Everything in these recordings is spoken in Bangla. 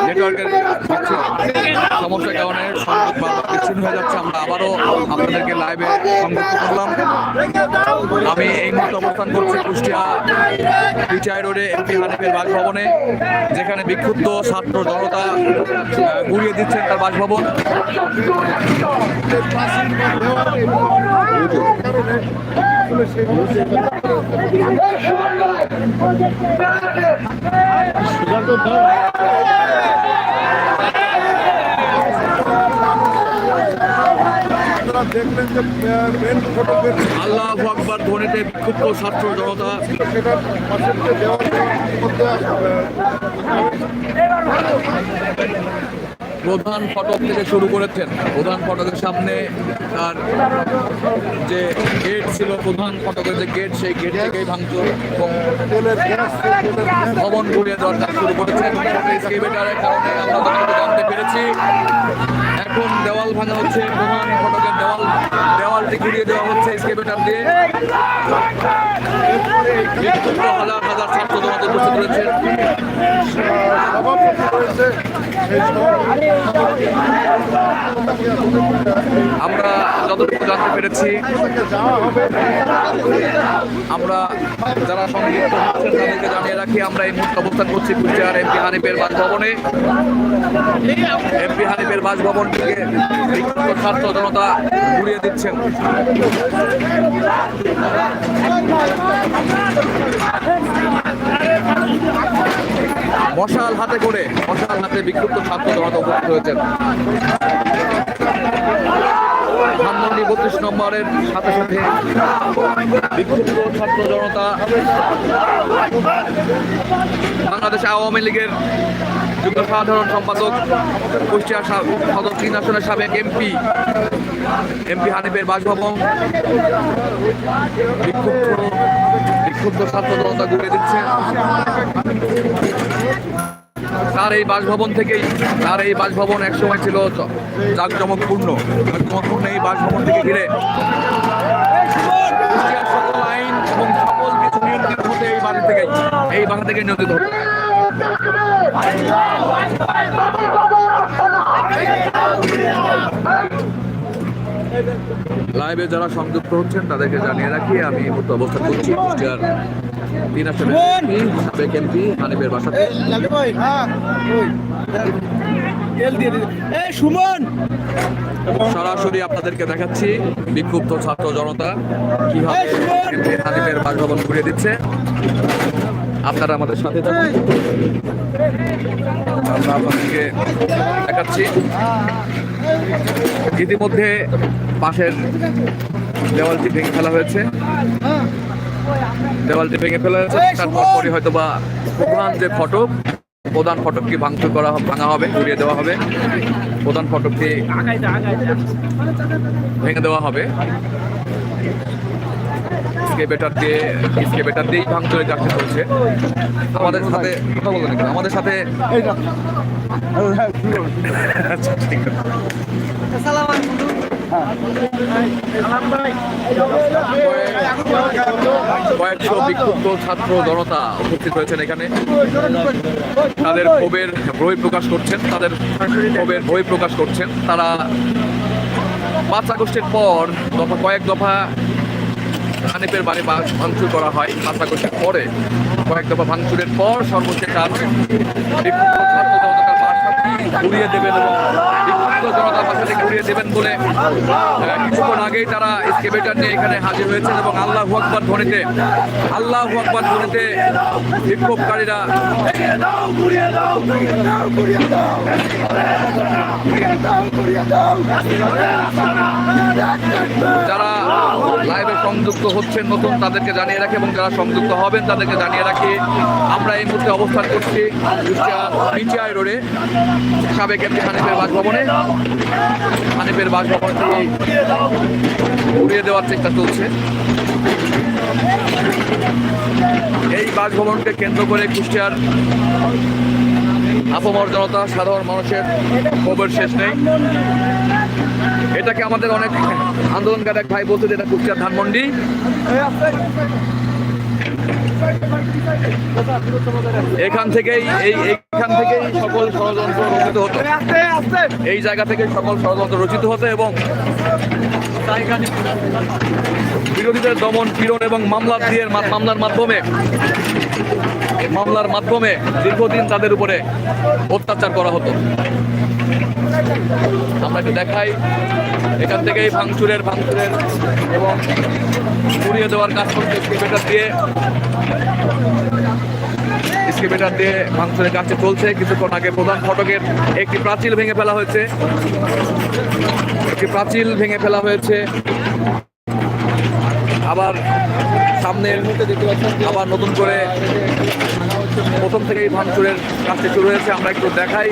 নেটওয়ার্কের কারণে বারবার বিচ্ছিন্ন হয়ে যাচ্ছে আমরা আবারও আপনাদেরকে লাইভে সংযুক্ত করলাম আমি অবস্থান কুষ্টিয়া রোডে এমপি যেখানে বিক্ষুব্ধ ছাত্র জনতা গুড়িয়ে দিচ্ছেন তার বাসভবন দেখলেন যে মেন ফটোগ্রাফ আল্লাহ আকবর ধ্বনিতে বিক্ষুব্ধ ছাত্র জনতা। সেটার পাশের যে মধ্যে প্রধান ফটক থেকে শুরু করেছেন। প্রধান ফটকের সামনে তার যে গেট ছিল, প্রধান ফটকের যে গেট সেই গেট থেকেই ভাঙচুর ভবন ঘুরিয়ে দেওয়ার কাজ শুরু করেছেন। জানতে পেরেছি। এখন দেওয়াল ভাঙা হচ্ছে? প্রধান ফটকের দেওয়াল, দেওয়ালটি ঘুরিয়ে দেওয়া হচ্ছে এক্সকেভেটার দিয়ে। হাজার হাজার ছাত্র জনতা উপস্থিত রয়েছে। আমরা যতটুকু জানতে পেরেছি আমরা যারা সংযুক্ত হচ্ছেন তাদেরকে জানিয়ে রাখি, আমরা এই মুহূর্তে অবস্থান করছি কুষ্টিয়ার এমপি হানিফের বাসভবনে। এমপি হানিফের বাসভবন থেকে বিক্ষুব্ধ জনতা ঘুরিয়ে দিচ্ছেন। মশাল হাতে করে, মশাল হাতে বিক্ষুব্ধ ছাত্র জনতা উপস্থিত হয়েছেন। ধানমন্ডি বত্রিশ নম্বরের সাথে সাথে বিক্ষুব্ধ ছাত্র জনতা বাংলাদেশ আওয়ামী লীগের যুগ্ম সাধারণ সম্পাদক, কুষ্টিয়া সদর তিন আসনের সাবেক এমপি এমপি হানিফের বাসভবন। বিক্ষুব্ধ বিক্ষুব্ধ ছাত্র জনতা ঘুরে দিচ্ছে। তার এই বাসভবন থেকেই, তার এই বাসভবন একসময় ছিল জাঁকজমকপূর্ণ। জাঁকজমকপূর্ণ এই বাসভবন থেকে ঘিরে। আইন এবং সকল কিছু নিয়ন্ত্রিত হতে এই বাড়ি থেকেই, এই বাসা থেকে নিয়ন্ত্রিত। লাইভে যারা সংযুক্ত হচ্ছেন তাদেরকে জানিয়ে রাখি আমি এই মুহূর্তে অবস্থান করছি কুষ্টিয়ার তিন এমপি সাবেক এমপি হানিফের বাসাতে সুমন! সরাসরি আপনাদেরকে দেখাচ্ছি বিক্ষুব্ধ ছাত্র জনতা কীভাবে হানিফের বাসভবন ঘুরিয়ে দিচ্ছে। আপনারা আমাদের সাথে থাকুন। আমরা আপনাদেরকে দেখাচ্ছি। ইতিমধ্যে পাশের দেওয়ালটি ভেঙে ফেলা হয়েছে। দেওয়ালটি ভেঙে ফেলা হয়েছে। তারপর পরে হয়তো বা প্রধান যে ফটক প্রধান ফটককে ভাঙচুর করা হবে- ভাঙা হবে ঘুরিয়ে দেওয়া হবে। প্রধান ফটকটি ভেঙে দেওয়া হবে। স্কেবেটার দিয়ে স্কেবেটার দিয়েই ভাঙচুরের কাজটি চলছে। আমাদের সাথে কথা বলবেন আমাদের সাথে আচ্ছা ঠিক আছে। কয়েকশো বিক্ষুব্ধ ছাত্র জনতা উপস্থিত হয়েছেন এখানে। তাদের ক্ষোভের বই প্রকাশ করছেন তাদের ক্ষোভের বই প্রকাশ করছেন। তারা পাঁচ আগস্টের পর দফা কয়েক দফা হানিফের বাড়ি ভাঙচুর করা হয় আগস্টের পরে কয়েক দফা ভাঙচুরের পর সর্বশেষ আজ ঘুরিয়ে দেবেন এবং কিছুক্ষণ আগেই তারা নিয়ে এখানে হাজির হয়েছেন এবং আল্লাহ আল্লাহ বিক্ষোভকারীরা যারা লাইভে সংযুক্ত হচ্ছেন, নতুন তাদেরকে জানিয়ে রাখি এবং যারা সংযুক্ত হবেন তাদেরকে জানিয়ে রাখি, আমরা এই মুহূর্তে অবস্থান করছি বিটিআই রোডে, সাবেক এমপি হানিফের বাসভবনে। হানিফের বাসভবন থেকে উড়িয়ে দেওয়ার চেষ্টা চলছে। এই বাসভবনকে কেন্দ্র করে কুষ্টিয়ার আপমর জনতা, সাধারণ মানুষের খবর শেষ নেই। এটাকে আমাদের অনেক আন্দোলনকারী এক ভাই বলতে যেটা কুষ্টিয়ার ধানমন্ডি। এখান থেকেই, এই এইখান থেকেই সকল ষড়যন্ত্র রচিত হতো। এই জায়গা থেকে সকল ষড়যন্ত্র রচিত হতো এবং বিরোধীদের দমন পীড়ন এবং মামলা দিয়ে মামলার মাধ্যমে মামলার মাধ্যমে দীর্ঘদিন তাদের উপরে অত্যাচার করা হতো। আমরা দেখাই, এখান থেকেই ভাঙচুরের ভাঙচুরের এবং পুড়িয়ে দেওয়ার কাজ করতে স্কেপেটার দিয়ে। স্কেপেটার দিয়ে ভাঙচুরের কাজটি চলছে। কিছুক্ষণ আগে প্রধান ফটকের একটি প্রাচীর ভেঙে ফেলা হয়েছে। একটি প্রাচীর ভেঙে ফেলা হয়েছে। আবার সামনের আবার নতুন করে প্রথম থেকেই ভাঙচুরের কাজটি শুরু হয়েছে। আমরা একটু দেখাই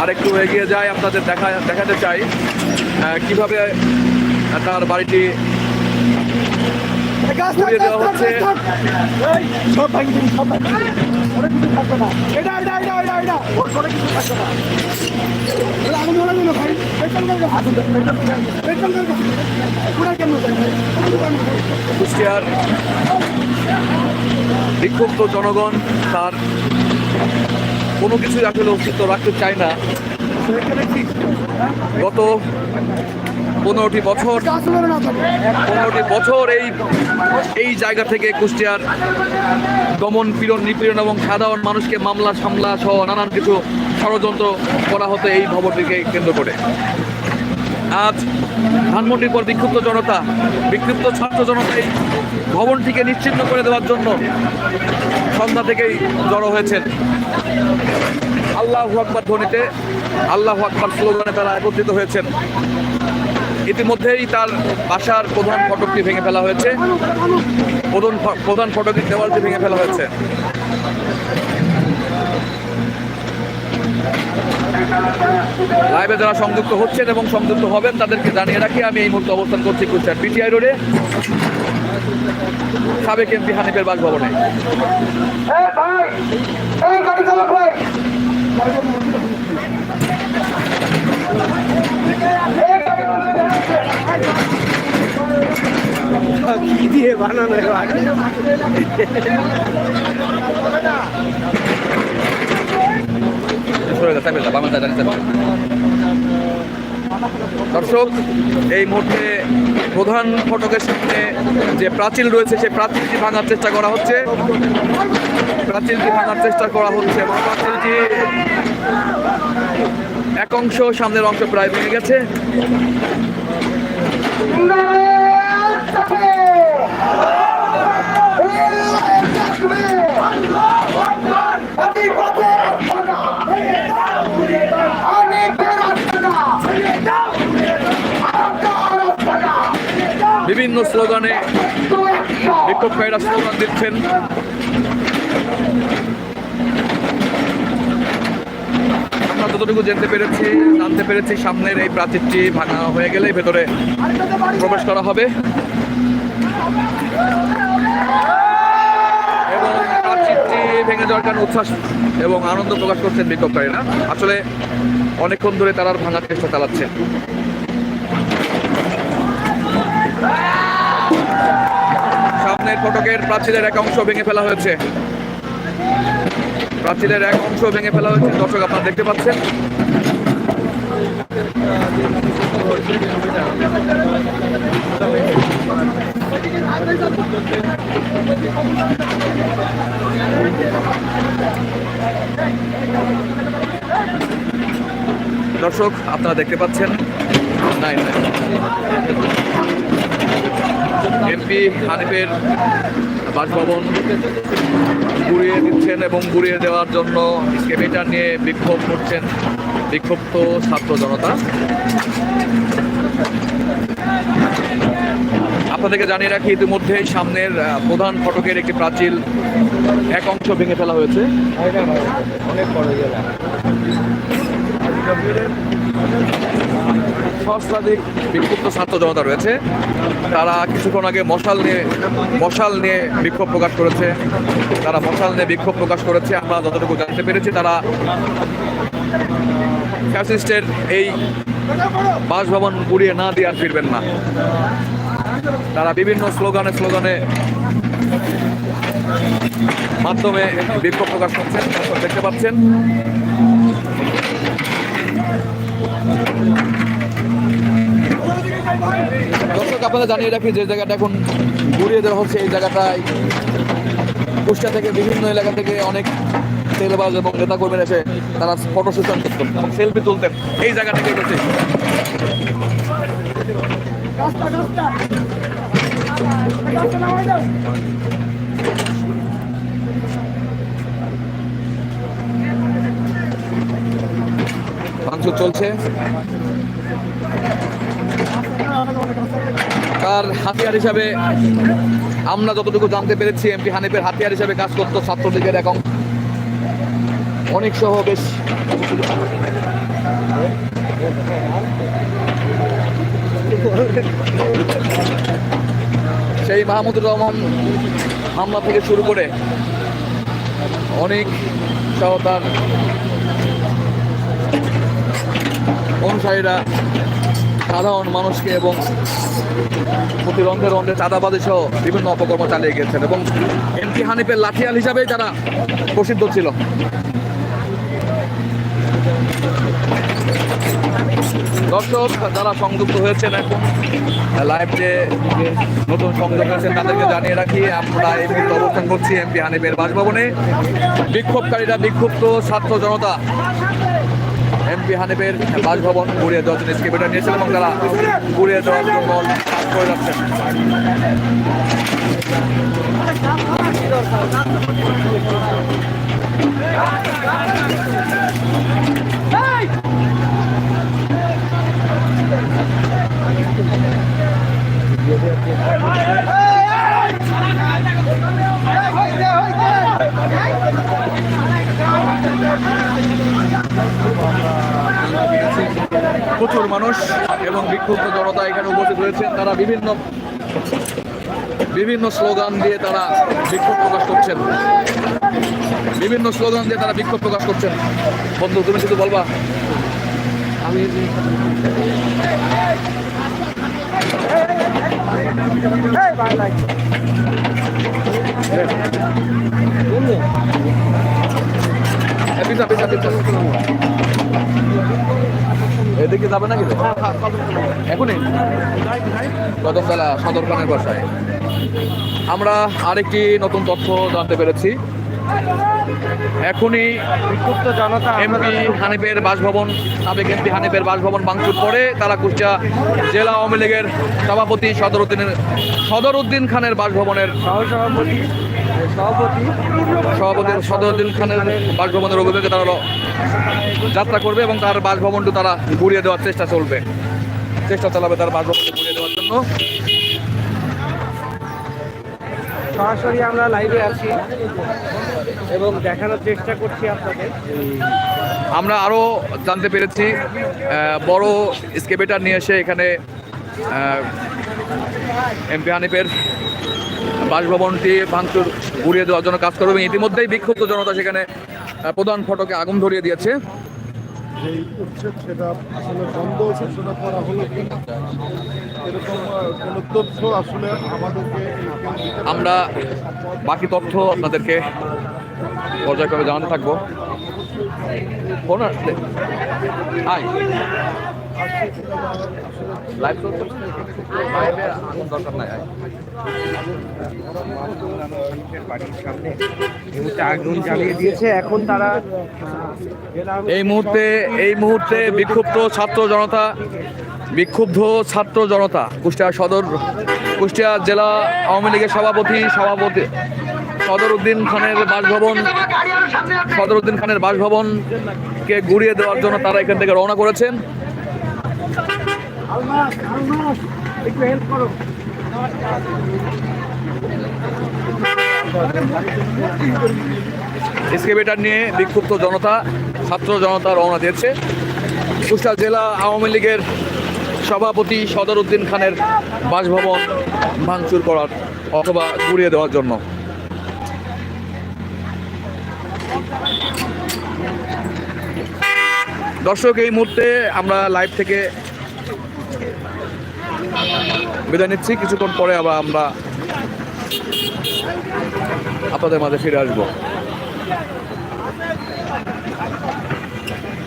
আর একটু এগিয়ে যাই, আপনাদের দেখা দেখাতে চাই কীভাবে তার বাড়িটি পুড়িয়ে দেওয়া হচ্ছে। সব ভাঙি দিবি সব ভাঙি দিবি। কিছু থাকবে না। এটা এটা এটা এটা এটা। ওর কিছু থাকবে না। আগুন ওরা দিল ভাই পেট্রোল গাড়ি হাত পেট্রোল গাড়ি পুরা কেন কুষ্টিয়ার বিক্ষুব্ধ জনগণ তার কোনো কিছুই আসলে অস্তিত্ব রাখতে চায় না। গত পনেরোটি বছর। পনেরোটি বছর এই এই জায়গা থেকে কুষ্টিয়ার দমন পীড়ন নিপীড়ন এবং সাধারণ মানুষকে মামলা, সামলা সহ নানান কিছু ষড়যন্ত্র করা হতো এই ভবনটিকে কেন্দ্র করে। আজ ধানমন্ডির পর বিক্ষুব্ধ জনতা, বিক্ষুব্ধ ছাত্র জনতা এই ভবনটিকে নিশ্চিন্ন করে দেওয়ার জন্য সন্ধ্যা থেকেই জড়ো হয়েছেন। আল্লাহ আকবর ধ্বনিতে, আল্লাহ আকবর স্লোগানে তারা একত্রিত হয়েছেন। ইতিমধ্যেই তার বাসার প্রধান ফটকটি ভেঙে ফেলা হয়েছে। প্রধান প্রধান ফটকের দেওয়ালটি ভেঙে ফেলা হয়েছে। লাইভে যারা সংযুক্ত হচ্ছেন এবং সংযুক্ত হবেন, তাদেরকে জানিয়ে রাখি, আমি এই মুহূর্তে অবস্থান করছি কুষ্টিয়ার পিটিআই রোডে। সাবেক এমপি হানিফের বাসভবনে। ভাই। কি দিয়ে বানানো। দর্শক, এই মুহূর্তে প্রধান ফটকের সামনে যে প্রাচীর রয়েছে, সেই প্রাচীরটি ভাঙার চেষ্টা করা হচ্ছে প্রাচীরটি ভাঙার চেষ্টা করা হচ্ছে প্রাচীরটি এক অংশ সামনের অংশ প্রায় ভেঙে গেছে বিভিন্ন স্লোগানে বিক্ষোভকারীরা স্লোগান দিচ্ছেন। যতটুকু জানতে পেরেছি জানতে পেরেছি সামনের এই প্রাচীরটি ভাঙা হয়ে গেলে ভেতরে প্রবেশ করা হবে। এবং প্রাচীরটি ভেঙে যাওয়ার কারণে উচ্ছ্বাস এবং আনন্দ প্রকাশ করছেন বিক্ষোভকারীরা। আসলে অনেকক্ষণ ধরে তারা ভাঙার চেষ্টা চালাচ্ছে। সামনের ফটকের প্রাচীরের এক অংশ ভেঙে ফেলা হয়েছে। প্রাচীরের এক অংশ ভেঙে ফেলা হয়েছে। দর্শক আপনারা দেখতে পাচ্ছেন। দর্শক, আপনারা দেখতে পাচ্ছেন। নাই নাই এমপি হানিফের বাসভবন গুড়িয়ে দিচ্ছেন এবং গুড়িয়ে দেওয়ার জন্য স্কেমিটার নিয়ে বিক্ষোভ করছেন বিক্ষুব্ধ ছাত্র জনতা। আপনাদেরকে জানিয়ে রাখি, ইতিমধ্যেই সামনের প্রধান ফটকের একটি প্রাচীর এক অংশ ভেঙে ফেলা হয়েছে। সহস্রাধিক বিক্ষুব্ধ ছাত্র জনতা রয়েছে। তারা কিছুক্ষণ আগে মশাল নিয়ে মশাল নিয়ে বিক্ষোভ প্রকাশ করেছে। তারা মশাল নিয়ে বিক্ষোভ প্রকাশ করেছে। আমরা যতটুকু জানতে পেরেছি, তারা ফ্যাসিস্টের এই বাসভবন গুড়িয়ে না দিয়ে আর ফিরবেন না। তারা বিভিন্ন স্লোগানে স্লোগানে মাধ্যমে বিক্ষোভ প্রকাশ করছেন। দেখতে পাচ্ছেন দর্শক আপনাদের জানিয়ে রাখি যে জায়গাটা এখন ঘুরিয়ে দেওয়া হচ্ছে এই জায়গাটায় কুষ্টিয়া থেকে বিভিন্ন এলাকা থেকে অনেক তেলবাজ এবং নেতা কর্মীরা এসে তারা ফটো সেশন করতেন সেলফি তুলতেন এই জায়গা থেকে দাও ভাঙচুর চলছে। তার হাতিয়ার হিসাবে আমরা যতটুকু জানতে পেরেছি এমপি হানিফের হাতিয়ার হিসাবে কাজ করতো ছাত্রলীগের এখন অনেক সহ বেশ সেই মাহমুদুর রহমান হামলা থেকে শুরু করে অনেক সহ তার অনুসারীরা সাধারণ মানুষকে এবং প্রতি রন্ধে রন্ধে চাঁদাবাদী সহ বিভিন্ন অপকর্ম চালিয়ে গিয়েছেন এবং এমপি হানিফের লাঠিয়াল হিসাবেই তারা প্রসিদ্ধ ছিল। দর্শক, যারা সংযুক্ত হয়েছেন এখন লাইভ যে নতুন সংযোগ হয়েছেন তাদেরকে জানিয়ে রাখি, আমরা এই মুহূর্তে অবস্থান করছি এমপি হানিফের বাসভবনে। বিক্ষোভকারীরা বিক্ষুব্ধ, ছাত্র জনতা। এমপি হানিফের বাসভবন ঘুরিয়ে দেওয়ার জন্য স্কেপেটার নিয়েছেন এবং তারা ঘুরিয়ে দেওয়ার জন্য কাজ করে যাচ্ছেন প্রচুর মানুষ এবং বিক্ষুব্ধ জনতা এখানে উপস্থিত হয়েছেন। তারা বিভিন্ন বিভিন্ন স্লোগান দিয়ে তারা বিক্ষোভ প্রকাশ করছেন। বিভিন্ন স্লোগান দিয়ে তারা বিক্ষোভ প্রকাশ করছেন। বন্ধু, তুমি শুধু বলবা? আমি এদিকে যাবে নাকি? এখনই? কদমতলা সদর খানের বাসায়। আমরা আরেকটি নতুন তথ্য জানতে পেরেছি। এখনই এমপি হানিফের বাসভবন, সাবেক এমপি হানিফের বাসভবন ভাঙচুর করে তারা কুষ্টিয়া জেলা আওয়ামী লীগের সভাপতি সদর উদ্দিনের সদর উদ্দিন খানের বাসভবনের সহসভাপতি সভাপতি সভাপতি সদর উদ্দিন খানের বাসভবনের অভিযোগে তারা যাত্রা করবে এবং তার বাসভবনটি তারা ঘুরিয়ে দেওয়ার চেষ্টা চলবে। চেষ্টা চালাবে তার বাসভবনটি ঘুরিয়ে দেওয়ার জন্য। সরাসরি আমরা লাইভে আছি। এবং দেখানোর চেষ্টা করছি আপনাদের। আমরা আরও জানতে পেরেছি বড় স্কেবেটার নিয়ে এসে এখানে এমপি হানিফের বাসভবনটি ভাঙচুর ঘুরিয়ে দেওয়ার জন্য কাজ করবে এবং ইতিমধ্যেই বিক্ষুব্ধ জনতা সেখানে প্রধান ফটকে আগুন ধরিয়ে দিয়েছে। যেই উচ্ছেদ সেটা আসলে বন্ধ ঘোষণা করা হলো এরকম কোনো তথ্য আসলে আমাদেরকে আমরা বাকি তথ্য আপনাদেরকে পর্যায়ক্রমে জানাতে থাকব। এই মুহূর্তে এই মুহূর্তে বিক্ষুব্ধ ছাত্র জনতা বিক্ষুব্ধ ছাত্র জনতা, কুষ্টিয়া সদর কুষ্টিয়া জেলা আওয়ামী লীগের সভাপতি সভাপতি সদর উদ্দিন খানের বাসভবন সদর উদ্দিন খানের বাসভবনকে ঘুরিয়ে দেওয়ার জন্য তারা এখান থেকে রওনা করেছেন। এসকেবেটার নিয়ে বিক্ষুব্ধ জনতা, ছাত্র জনতা রওনা দিয়েছে। কুষ্টিয়া জেলা আওয়ামী লীগের সভাপতি সদর উদ্দিন খানের বাসভবন ভাঙচুর করার অথবা ঘুরিয়ে দেওয়ার জন্য। দর্শক, এই মুহূর্তে আমরা লাইভ থেকে বিদায় নিচ্ছি। কিছুক্ষণ পরে আবার আমরা আপনাদের মাঝে ফিরে আসব।